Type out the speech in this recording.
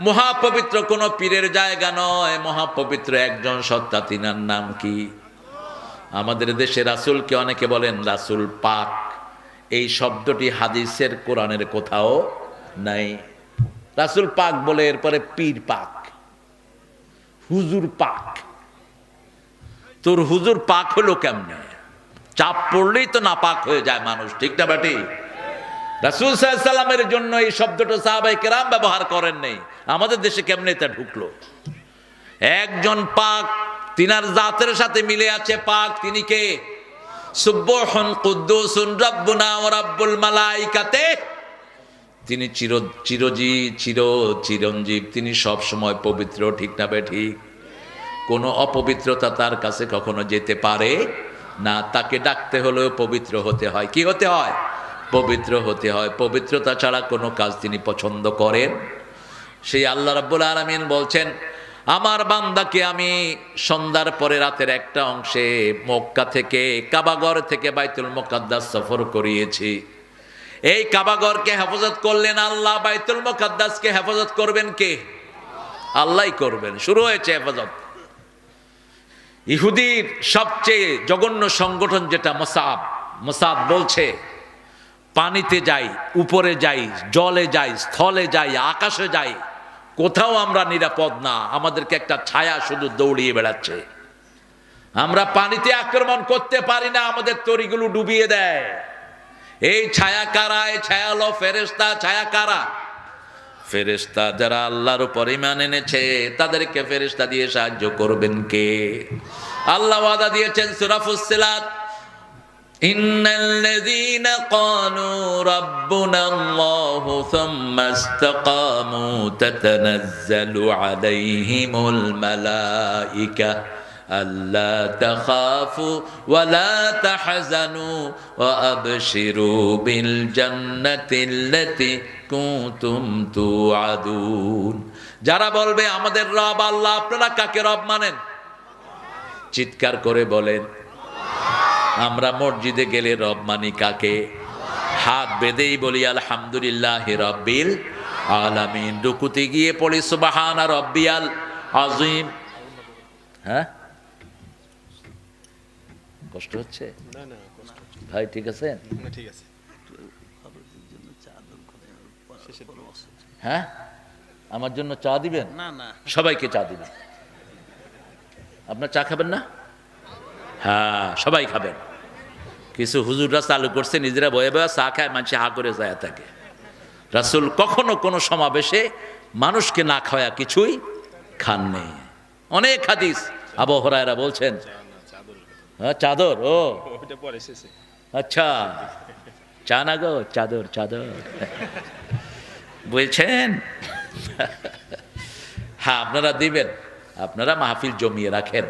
মহাপবিত্র কোনো পীরের জায়গা নয়। মহাপবিত্র একজন সত্তা, তিনার নাম কি? আমাদের দেশে রাসূলকে অনেকে বলেন রাসূল পাক। এই শব্দটি হাদিসের কোরআনের কোথাও নাই। রাসূল পাক বলে এরপরে পীর পাক। হুজুর পাক। তোর হুজুর পাক হলো কেমনে? চাপ পড়লেই তো না পাক হয়ে যায় মানুষ, ঠিক না বাটি? রাসুল সাল্লামের জন্য এই শব্দটা সাহাবাই কেরাম ব্যবহার করেন নেই। আমাদের দেশে কেমনে তা ঢুকলো? একজন পাক, তিনার জাতের সাথে মিলে আছে পাক, তিনি কে? সুব্বহন কুদ্দুসুন রাব্বুনা ওয়া রাব্বুল মালাইকাতে। তিনি চির চিরজি চির চিরঞ্জীব, তিনি সব সময় পবিত্র, ঠিক না ঠিক? কোনো অপবিত্রতা তার কাছে কখনো যেতে পারে না, তাকে ডাকতে হলেও পবিত্র হতে হয়। কি হতে হয়? পবিত্র হতে হয়। পবিত্রতা ছাড়া কোনো কাজ তিনি পছন্দ করেন সেই আল্লাহ রাব্বুল আলামিন বলছেন, আমার বান্দাকে আমি সন্ধ্যার পরে রাতের একটা অংশে মক্কা থেকে কাবাগর থেকে বাইতুল মোকাদ্দাস সফর করিয়েছি। এই কাবাগরকে হেফাজত করলেন আল্লাহ, বাইতুল মোকাদ্দাসকে হেফাজত করবেন কে? আল্লাহই করবেন, শুরু হয়েছে হেফাজত। ইহুদির সবচেয়ে জঘন্য সংগঠন যেটা মোসাব মোসাব বলছে, পানিতে যাই, উপরে যাই, জলে যাই, স্থলে যাই, আকাশে যাই কোথাও আমরা নিরাপদ না, আমাদেরকে একটা ছায়া শুধু দৌড়িয়ে বেড়াচ্ছে। আমরা পানিতে আক্রমণ করতে পারি না, আমাদের তরিগুলো ডুবিয়ে দেয়। এই ছায়া কারা? এই ছায়া হলো ফেরেস্তা ছায়া কারা? ফেরেস্তা যারা আল্লাহর উপর ইমান এনেছে, তাদেরকে ফেরেস্তা দিয়ে সাহায্য করবেন কে? আল্লাহ ওয়াদা দিয়েছেন সূরা ফুssilat ইন্নাল্লাযীনা ক্বালু রাব্বুনা আল্লাহু থুম্মা ইসতাকামু তাতানাজ্জালু আলাইহিমুল মালাইকা ألا تخافوا ولا تحزنوا وأبشروا بالجنة التي كنتم توعدون যারা বলবে আমাদের রব আল্লাহ আপনারা কাকে রব মানেন চিৎকার করে বলেন আমরা মসজিদে গেলে রব মানি কাকে? হাত বেঁধেই বলি আলহামদুলিল্লাহ রব্বিল আলামিন। রুকুতে গিয়ে পড়ি সুবাহানা রব্বিয়াল আজিম হ্যাঁ? কষ্ট হচ্ছে? ভাই ঠিক আছে? ঠিক আছে। হ্যাঁ? আমার জন্য চা দিবেন? না না। সবাইকে চা দিবেন। আপনার চা খাবেন না? হ্যাঁ সবাই খাবেন। কিছু হুজুররা চালু করছে নিজেরা বয়ে বয়ে চা খায় মানুষ হা করে যায় থাকে। রাসুল কখনো কোনো সমাবেশে মানুষকে না খাওয়া কিছুই খাননি অনেক হাদিস আবহরায়রা বলছেন। হ্যাঁ চাদর ও। আচ্ছা। চা না গো চাদর চাদর। বলছেন? হ্যাঁ আপনারা দিবেন। আপনারা মাহফিল জমিয়ে রাখেন।